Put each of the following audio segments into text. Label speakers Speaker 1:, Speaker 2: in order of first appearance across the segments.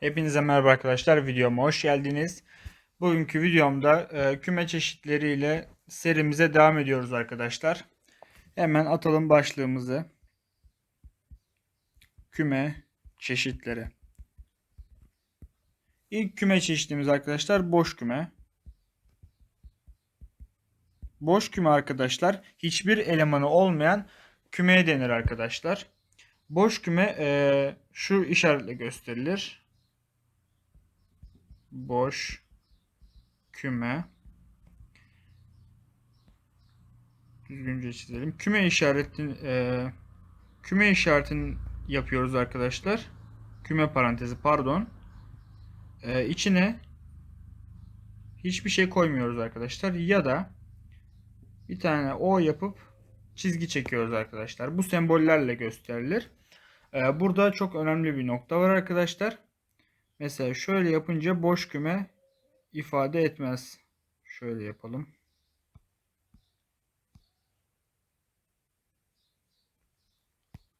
Speaker 1: Hepinize merhaba arkadaşlar. Videoma hoş geldiniz. Bugünkü videomda e, küme çeşitleriyle serimize devam ediyoruz arkadaşlar. Hemen atalım başlığımızı. Küme çeşitleri. İlk küme çeşitimiz arkadaşlar boş küme. Boş küme arkadaşlar hiçbir elemanı olmayan kümeye denir arkadaşlar. Boş küme e, şu işaretle gösterilir. Boş küme. Düzgünce çizelim. Küme işaretin e, küme işaretini yapıyoruz arkadaşlar. Küme parantezi pardon. E, içine hiçbir şey koymuyoruz arkadaşlar. Ya da bir tane O yapıp çizgi çekiyoruz arkadaşlar. Bu sembollerle gösterilir. Ee, burada çok önemli bir nokta var arkadaşlar. Mesela şöyle yapınca boş küme ifade etmez. Şöyle yapalım.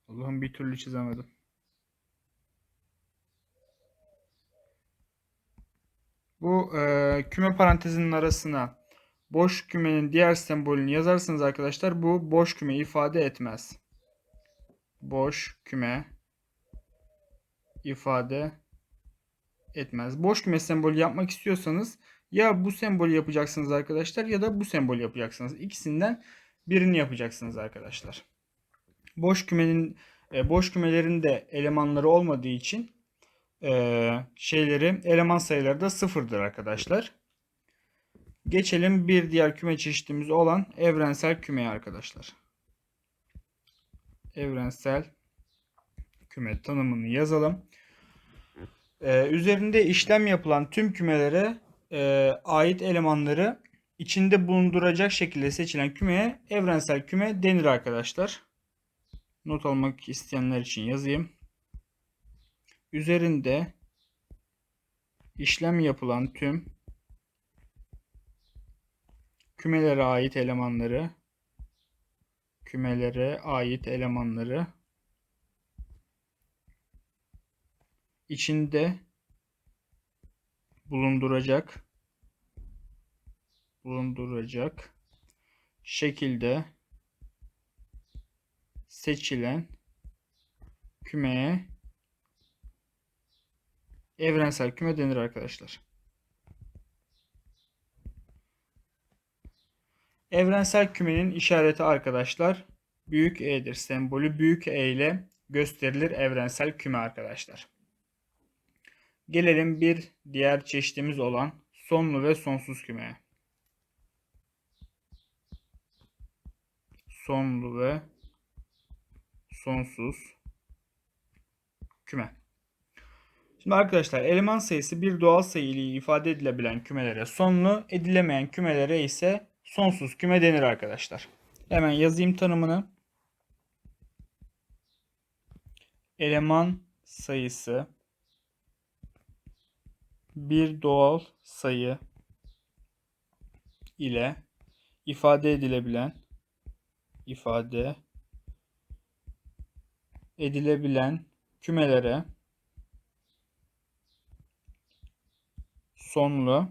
Speaker 1: Allah'ım bir türlü çizemedim. Bu e, küme parantezinin arasına boş kümenin diğer sembolünü yazarsınız arkadaşlar. Bu boş küme ifade etmez. Boş küme ifade etmez. Boş küme sembolü yapmak istiyorsanız ya bu sembolü yapacaksınız arkadaşlar ya da bu sembolü yapacaksınız. İkisinden birini yapacaksınız arkadaşlar. Boş kümenin e, boş kümelerin de elemanları olmadığı için e, şeyleri eleman sayıları da sıfırdır arkadaşlar. Geçelim bir diğer küme çeşitimiz olan evrensel kümeye arkadaşlar. Evrensel küme tanımını yazalım. Ee, üzerinde işlem yapılan tüm kümelere e, ait elemanları içinde bulunduracak şekilde seçilen kümeye evrensel küme denir arkadaşlar. Not almak isteyenler için yazayım. Üzerinde işlem yapılan tüm kümelere ait elemanları kümelere ait elemanları içinde bulunduracak bulunduracak şekilde seçilen kümeye evrensel küme denir arkadaşlar. Evrensel kümenin işareti arkadaşlar büyük E'dir. Sembolü büyük E ile gösterilir evrensel küme arkadaşlar. Gelelim bir diğer çeşitimiz olan sonlu ve sonsuz kümeye. Sonlu ve sonsuz küme. Şimdi arkadaşlar eleman sayısı bir doğal sayı ile ifade edilebilen kümelere sonlu, edilemeyen kümelere ise sonsuz küme denir arkadaşlar. Hemen yazayım tanımını. Eleman sayısı bir doğal sayı ile ifade edilebilen ifade edilebilen kümelere sonlu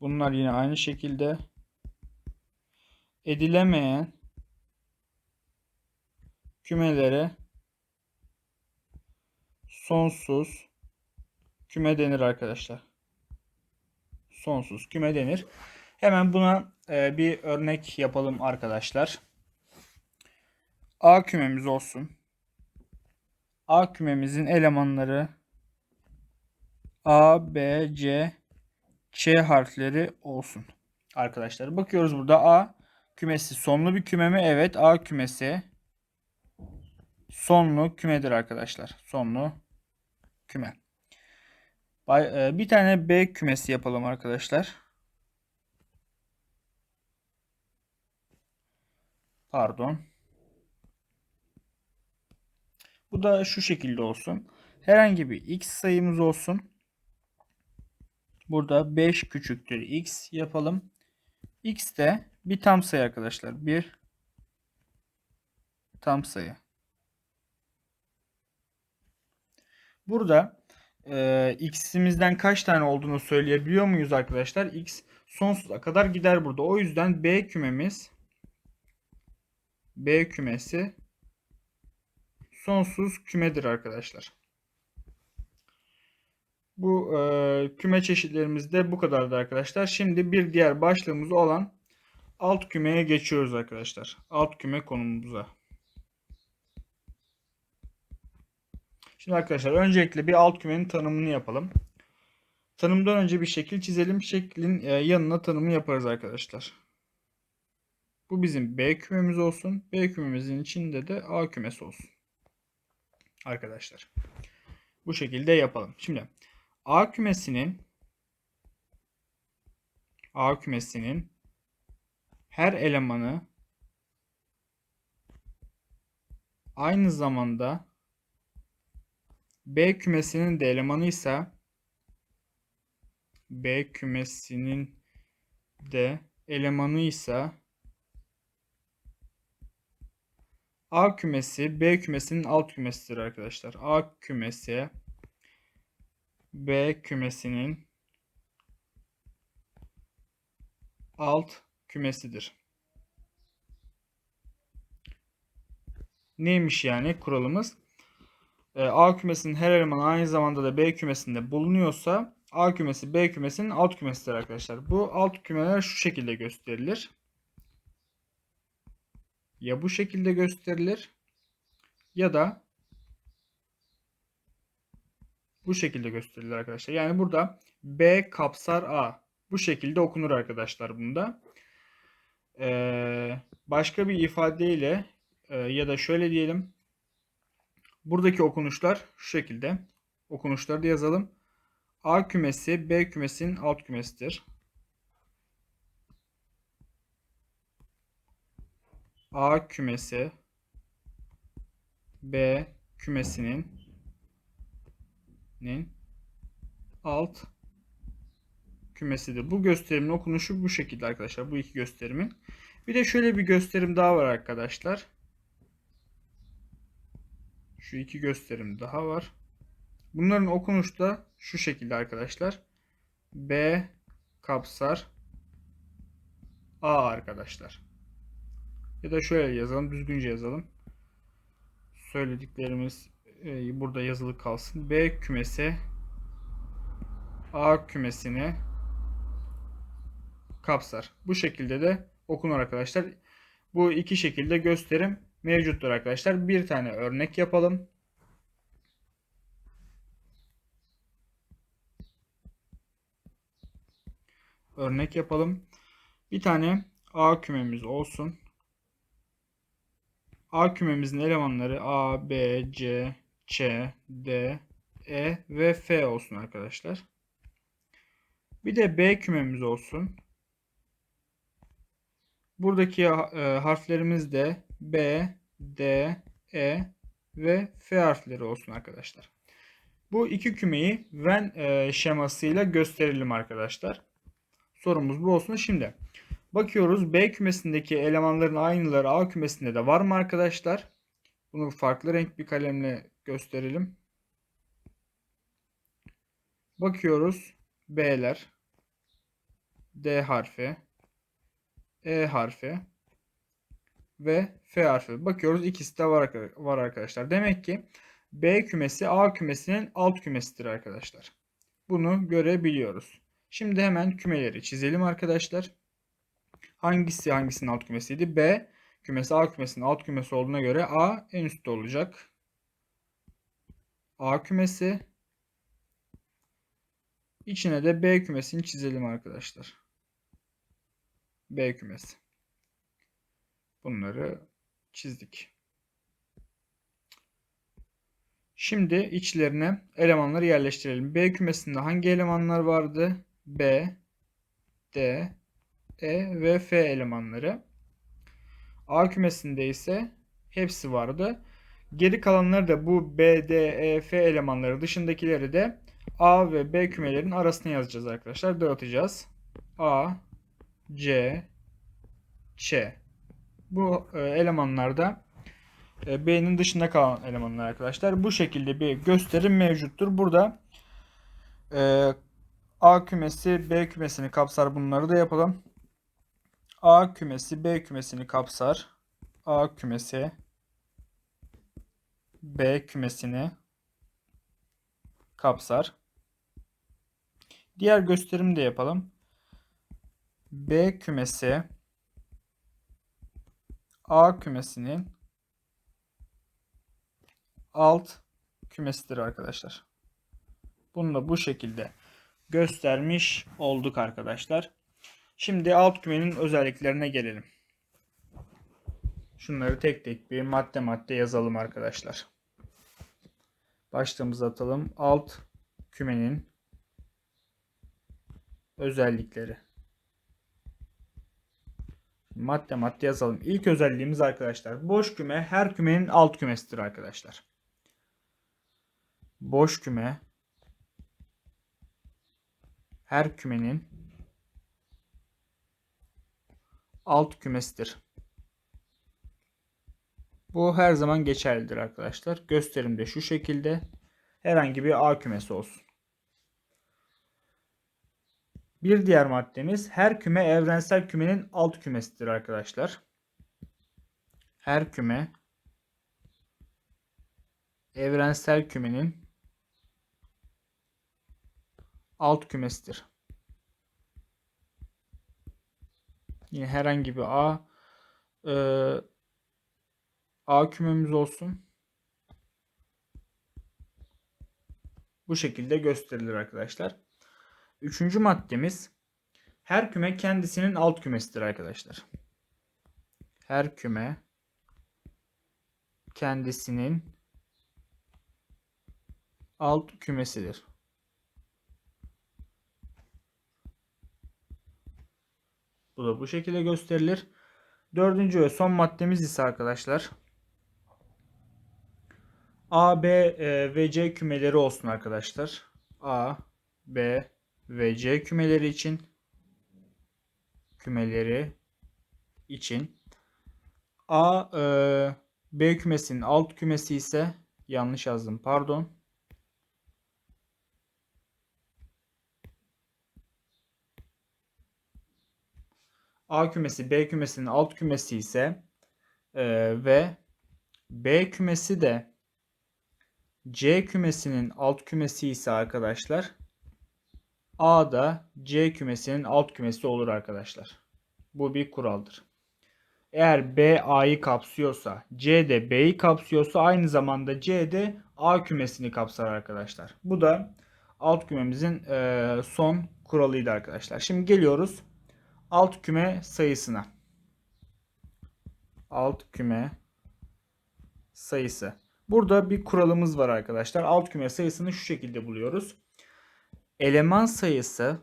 Speaker 1: bunlar yine aynı şekilde edilemeyen kümelere sonsuz küme denir arkadaşlar. Sonsuz küme denir. Hemen buna e, bir örnek yapalım arkadaşlar. A kümemiz olsun. A kümemizin elemanları A, B, C, Ç harfleri olsun. Arkadaşlar bakıyoruz burada A kümesi sonlu bir küme mi? Evet A kümesi sonlu kümedir arkadaşlar. Sonlu küme. E, Bir tane B kümesi yapalım arkadaşlar. Pardon. Bu da şu şekilde olsun. Herhangi bir x sayımız olsun. Burada 5 küçüktür x yapalım. x de bir tam sayı arkadaşlar. Bir tam sayı. Burada e, x'imizden kaç tane olduğunu söyleyebiliyor muyuz arkadaşlar? x sonsuza kadar gider burada. O yüzden B kümemiz B kümesi sonsuz kümedir arkadaşlar. Bu e, küme çeşitlerimiz de bu kadardı arkadaşlar. Şimdi bir diğer başlığımız olan alt kümeye geçiyoruz arkadaşlar. Alt küme konumumuza. Şimdi arkadaşlar öncelikle bir alt kümenin tanımını yapalım. Tanımdan önce bir şekil çizelim. Şeklin e, yanına tanımı yaparız arkadaşlar. Bu bizim B kümemiz olsun. B kümemizin içinde de A kümesi olsun. Arkadaşlar. Bu şekilde yapalım. Şimdi A kümesinin A kümesinin her elemanı aynı zamanda B kümesinin de elemanıysa B kümesinin de elemanıysa A kümesi B kümesinin alt kümesidir arkadaşlar. A kümesi B kümesinin alt kümesidir. Neymiş yani kuralımız? Ee, A kümesinin her elemanı aynı zamanda da B kümesinde bulunuyorsa A kümesi B kümesinin alt kümesidir arkadaşlar. Bu alt kümeler şu şekilde gösterilir. Ya bu şekilde gösterilir ya da bu şekilde gösterilir arkadaşlar. Yani burada B kapsar A. Bu şekilde okunur arkadaşlar bunda. Ee, başka bir ifadeyle e, ya da şöyle diyelim. Buradaki okunuşlar şu şekilde. Okunuşları da yazalım. A kümesi B kümesinin alt kümesidir. A kümesi B kümesinin nin alt kümesidir. Bu gösterimin okunuşu bu şekilde arkadaşlar. Bu iki gösterimin. Bir de şöyle bir gösterim daha var arkadaşlar. Şu iki gösterim daha var. Bunların okunuşu da şu şekilde arkadaşlar. B kapsar A arkadaşlar. Ya da şöyle yazalım. Düzgünce yazalım. Söylediklerimiz e, burada yazılı kalsın. B kümesi A kümesini kapsar. Bu şekilde de okunur arkadaşlar. Bu iki şekilde gösterim mevcuttur arkadaşlar. Bir tane örnek yapalım. Örnek yapalım. Bir tane A kümemiz olsun. A kümemizin elemanları A, B, C, Ç, D, E ve F olsun arkadaşlar. Bir de B kümemiz olsun. Buradaki e, harflerimiz de B, D, E ve F harfleri olsun arkadaşlar. Bu iki kümeyi Venn e, şemasıyla gösterelim arkadaşlar. Sorumuz bu olsun. Şimdi bakıyoruz B kümesindeki elemanların aynıları A kümesinde de var mı arkadaşlar? Bunu farklı renk bir kalemle gösterelim. Bakıyoruz. B'ler, D harfi, E harfi ve F harfi. Bakıyoruz ikisi de var, var arkadaşlar. Demek ki B kümesi A kümesinin alt kümesidir arkadaşlar. Bunu görebiliyoruz. Şimdi hemen kümeleri çizelim arkadaşlar. Hangisi hangisinin alt kümesiydi? B kümesi A kümesinin alt kümesi olduğuna göre A en üstte olacak. A kümesi. İçine de B kümesini çizelim arkadaşlar. B kümesi. Bunları çizdik. Şimdi içlerine elemanları yerleştirelim. B kümesinde hangi elemanlar vardı? B, D, E ve F elemanları. A kümesinde ise hepsi vardı. Geri kalanları da bu B, D, E, F elemanları dışındakileri de A ve B kümelerin arasına yazacağız arkadaşlar. Dağıtacağız. A, C, Ç. Bu e, elemanlar da e, B'nin dışında kalan elemanlar arkadaşlar. Bu şekilde bir gösterim mevcuttur. Burada Ee, A kümesi B kümesini kapsar. Bunları da yapalım. A kümesi B kümesini kapsar. A kümesi B kümesini kapsar. Diğer gösterimi de yapalım. B kümesi A kümesinin alt kümesidir arkadaşlar. Bunu da bu şekilde göstermiş olduk arkadaşlar. Şimdi alt kümenin özelliklerine gelelim. Şunları tek tek bir madde madde yazalım arkadaşlar. Başlığımızı atalım. Alt kümenin özellikleri. Madde madde yazalım. İlk özelliğimiz arkadaşlar. Boş küme her kümenin alt kümesidir arkadaşlar. Boş küme her kümenin alt kümesidir. Bu her zaman geçerlidir arkadaşlar. Gösterimde şu şekilde herhangi bir A kümesi olsun. Bir diğer maddemiz her küme evrensel kümenin alt kümesidir arkadaşlar. Her küme evrensel kümenin alt kümesidir. Yine herhangi bir A e, A kümemiz olsun. Bu şekilde gösterilir arkadaşlar. Üçüncü maddemiz her küme kendisinin alt kümesidir arkadaşlar. Her küme kendisinin alt kümesidir. Bu da bu şekilde gösterilir. Dördüncü ve son maddemiz ise arkadaşlar A, B e, ve C kümeleri olsun arkadaşlar. A, B ve C kümeleri için kümeleri için A e, B kümesinin alt kümesi ise yanlış yazdım pardon. A kümesi B kümesinin alt kümesi ise e, ve B kümesi de C kümesinin alt kümesi ise arkadaşlar A da C kümesinin alt kümesi olur arkadaşlar. Bu bir kuraldır. Eğer B A'yı kapsıyorsa, C de B'yi kapsıyorsa aynı zamanda C de A kümesini kapsar arkadaşlar. Bu da alt kümemizin e, son kuralıydı arkadaşlar. Şimdi geliyoruz alt küme sayısına. Alt küme sayısı. Burada bir kuralımız var arkadaşlar. Alt küme sayısını şu şekilde buluyoruz. Eleman sayısı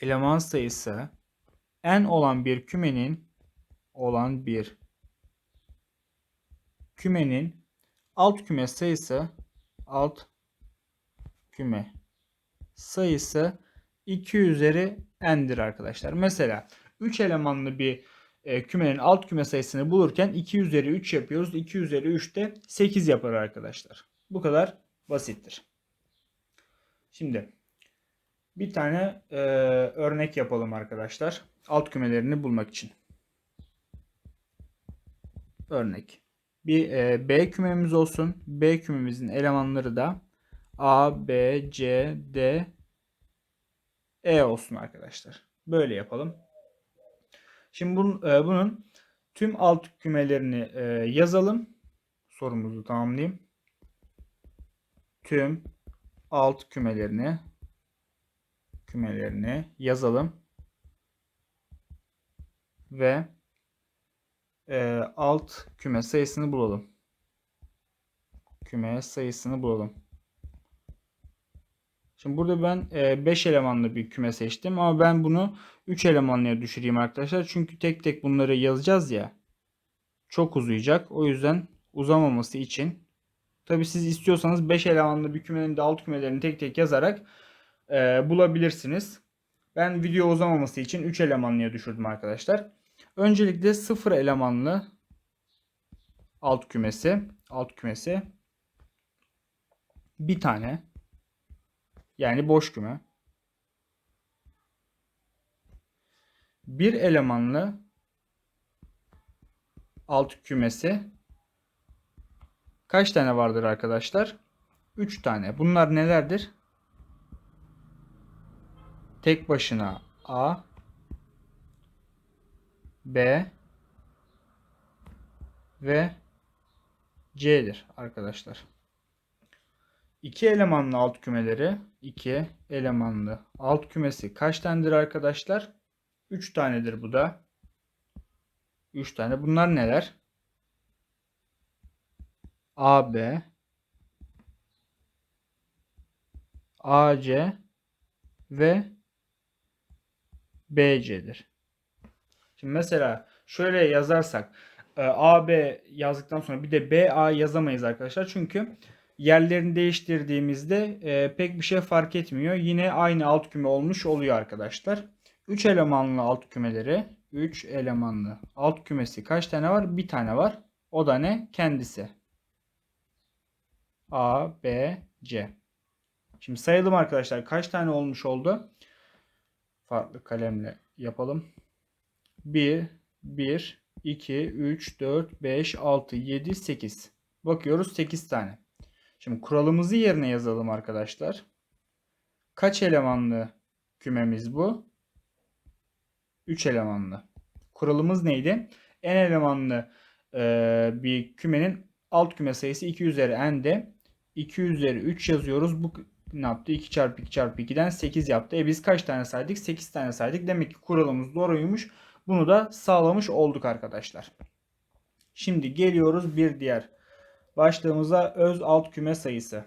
Speaker 1: eleman sayısı n olan bir kümenin olan bir kümenin alt küme sayısı alt küme sayısı 2 üzeri n'dir arkadaşlar. Mesela 3 elemanlı bir e, kümenin alt küme sayısını bulurken 2 üzeri 3 yapıyoruz. 2 üzeri 3 de 8 yapar arkadaşlar. Bu kadar basittir. Şimdi bir tane e, örnek yapalım arkadaşlar. Alt kümelerini bulmak için. Örnek. Bir e, B kümemiz olsun. B kümemizin elemanları da A, B, C, D, E olsun arkadaşlar. Böyle yapalım. Şimdi bunun, e, bunun tüm alt kümelerini e, yazalım. Sorumuzu tamamlayayım. Tüm alt kümelerini kümelerini yazalım. Ve e, alt küme sayısını bulalım. Küme sayısını bulalım. Şimdi burada ben 5 e, elemanlı bir küme seçtim ama ben bunu 3 elemanlıya düşüreyim arkadaşlar. Çünkü tek tek bunları yazacağız ya. Çok uzayacak. O yüzden uzamaması için tabi siz istiyorsanız 5 elemanlı bir kümenin de alt kümelerini tek tek yazarak e, bulabilirsiniz. Ben video uzamaması için 3 elemanlıya düşürdüm arkadaşlar. Öncelikle 0 elemanlı alt kümesi, alt kümesi bir tane Yani boş küme. Bir elemanlı alt kümesi kaç tane vardır arkadaşlar? 3 tane. Bunlar nelerdir? Tek başına A B ve C'dir arkadaşlar. İki elemanlı alt kümeleri, iki elemanlı alt kümesi kaç tanedir arkadaşlar? 3 tanedir bu da. 3 tane. Bunlar neler? AB AC ve BC'dir. Şimdi mesela şöyle yazarsak e, AB yazdıktan sonra bir de BA yazamayız arkadaşlar. Çünkü yerlerini değiştirdiğimizde e, pek bir şey fark etmiyor. Yine aynı alt küme olmuş oluyor arkadaşlar. 3 elemanlı alt kümeleri 3 elemanlı alt kümesi kaç tane var? Bir tane var. O da ne? Kendisi. A, B, C. Şimdi sayalım arkadaşlar. Kaç tane olmuş oldu? Farklı kalemle yapalım. 1, 1, 2, 3, 4, 5, 6, 7, 8. Bakıyoruz 8 tane. Şimdi kuralımızı yerine yazalım arkadaşlar. Kaç elemanlı kümemiz bu? 3 elemanlı. Kuralımız neydi? n elemanlı e, bir kümenin alt küme sayısı 2 üzeri n'de 2 üzeri 3 yazıyoruz. Bu ne yaptı? 2 çarpı 2 çarpı 2'den 8 yaptı. E biz kaç tane saydık? 8 tane saydık. Demek ki kuralımız doğruymuş. Bunu da sağlamış olduk arkadaşlar. Şimdi geliyoruz bir diğer başlığımıza öz alt küme sayısı.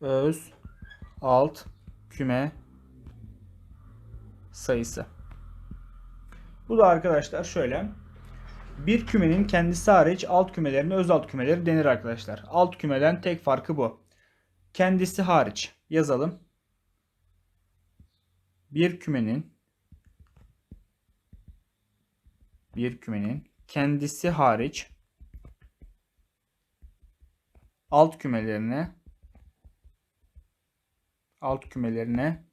Speaker 1: Öz alt küme sayısı. Bu da arkadaşlar şöyle. Bir kümenin kendisi hariç alt kümelerine öz alt kümeleri denir arkadaşlar. Alt kümeden tek farkı bu. Kendisi hariç yazalım. Bir kümenin bir kümenin kendisi hariç alt kümelerine alt kümelerine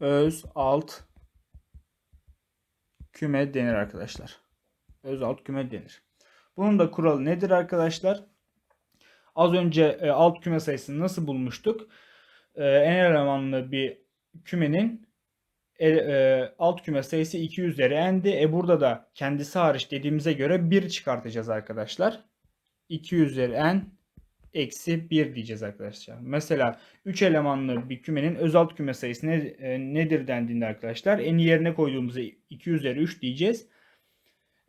Speaker 1: öz alt küme denir arkadaşlar. Öz alt küme denir. Bunun da kuralı nedir arkadaşlar? Az önce e, alt küme sayısını nasıl bulmuştuk? E, en elemanlı bir kümenin e, alt küme sayısı 2 üzeri n'di. E burada da kendisi hariç dediğimize göre 1 çıkartacağız arkadaşlar. 2 üzeri n eksi 1 diyeceğiz arkadaşlar. Mesela 3 elemanlı bir kümenin öz alt küme sayısı ne, nedir dendiğinde arkadaşlar n'i yerine koyduğumuzda 2 üzeri 3 diyeceğiz.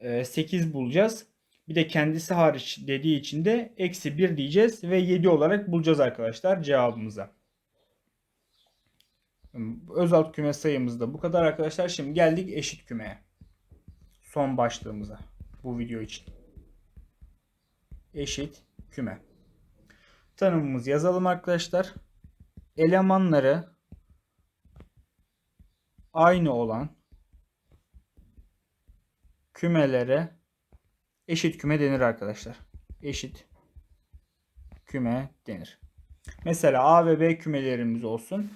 Speaker 1: E, 8 bulacağız. Bir de kendisi hariç dediği için de eksi 1 diyeceğiz ve 7 olarak bulacağız arkadaşlar cevabımıza. Öz alt küme sayımız da bu kadar arkadaşlar. Şimdi geldik eşit kümeye. Son başlığımıza bu video için. Eşit küme. Tanımımızı yazalım arkadaşlar. Elemanları aynı olan kümelere eşit küme denir arkadaşlar. Eşit küme denir. Mesela A ve B kümelerimiz olsun.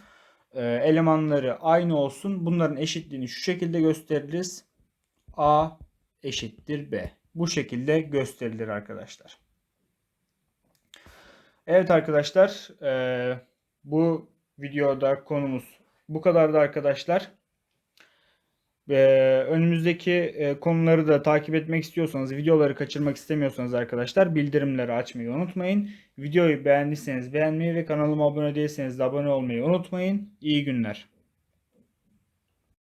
Speaker 1: Ee, elemanları aynı olsun. Bunların eşitliğini şu şekilde gösteririz. A eşittir B. Bu şekilde gösterilir arkadaşlar. Evet arkadaşlar e, bu videoda konumuz bu kadardı arkadaşlar. Önümüzdeki e, konuları da takip etmek istiyorsanız, videoları kaçırmak istemiyorsanız arkadaşlar bildirimleri açmayı unutmayın. Videoyu beğendiyseniz beğenmeyi ve kanalıma abone değilseniz de abone olmayı unutmayın. İyi günler.